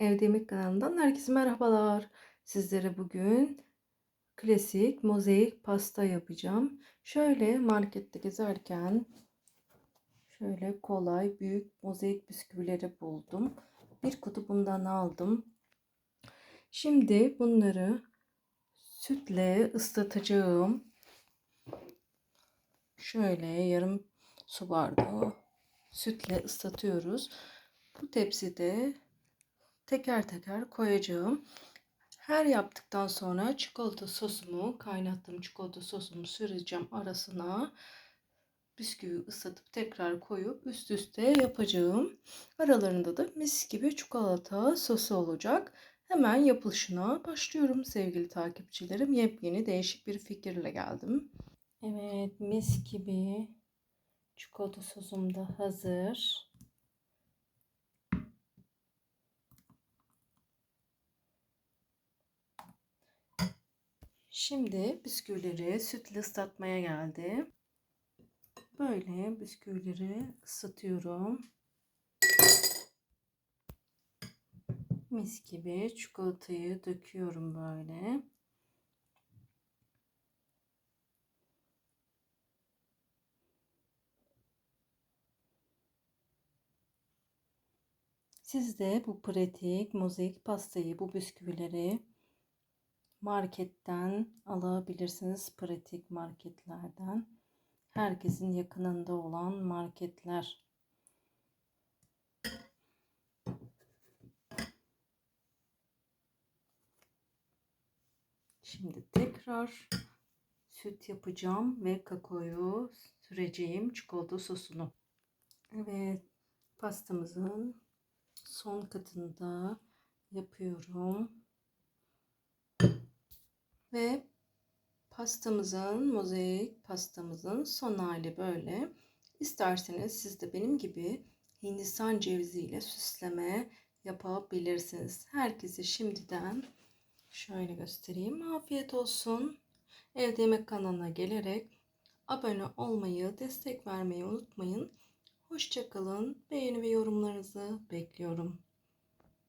Evde Yemek kanalından herkese merhabalar. Sizlere bugün klasik mozaik pasta yapacağım. Şöyle markette gezerken şöyle kolay büyük mozaik bisküvileri buldum. Bir kutu bundan aldım. Şimdi bunları sütle ıslatacağım. Şöyle yarım su bardağı sütle ıslatıyoruz. Bu tepside teker teker koyacağım. Her yaptıktan sonra çikolata sosumu, kaynattığım çikolata sosumu süreceğim arasına. Bisküvi ıslatıp tekrar koyup üst üste yapacağım. Aralarında da mis gibi çikolata sosu olacak. Hemen yapılışına başlıyorum sevgili takipçilerim. Yepyeni değişik bir fikirle geldim. Evet mis gibi çikolata sosum da hazır. Şimdi bisküvileri sütle ıslatmaya geldi. Böyle bisküvileri ısıtıyorum. Mis gibi çikolatayı döküyorum böyle. Siz de bu pratik mozaik pastayı, bu bisküvileri marketten alabilirsiniz. Pratik marketlerden. Herkesin yakınında olan marketler. Şimdi tekrar süt yapacağım ve kakaoyu süreceğim çikolata sosunu. Evet pastamızın son katında yapıyorum. Ve pastamızın, mozaik pastamızın son hali böyle. İsterseniz siz de benim gibi Hindistan ceviziyle süsleme yapabilirsiniz. Herkese şimdiden şöyle göstereyim. Afiyet olsun. Evde Yemek kanalına gelerek abone olmayı, destek vermeyi unutmayın. Hoşçakalın. Beğeni ve yorumlarınızı bekliyorum.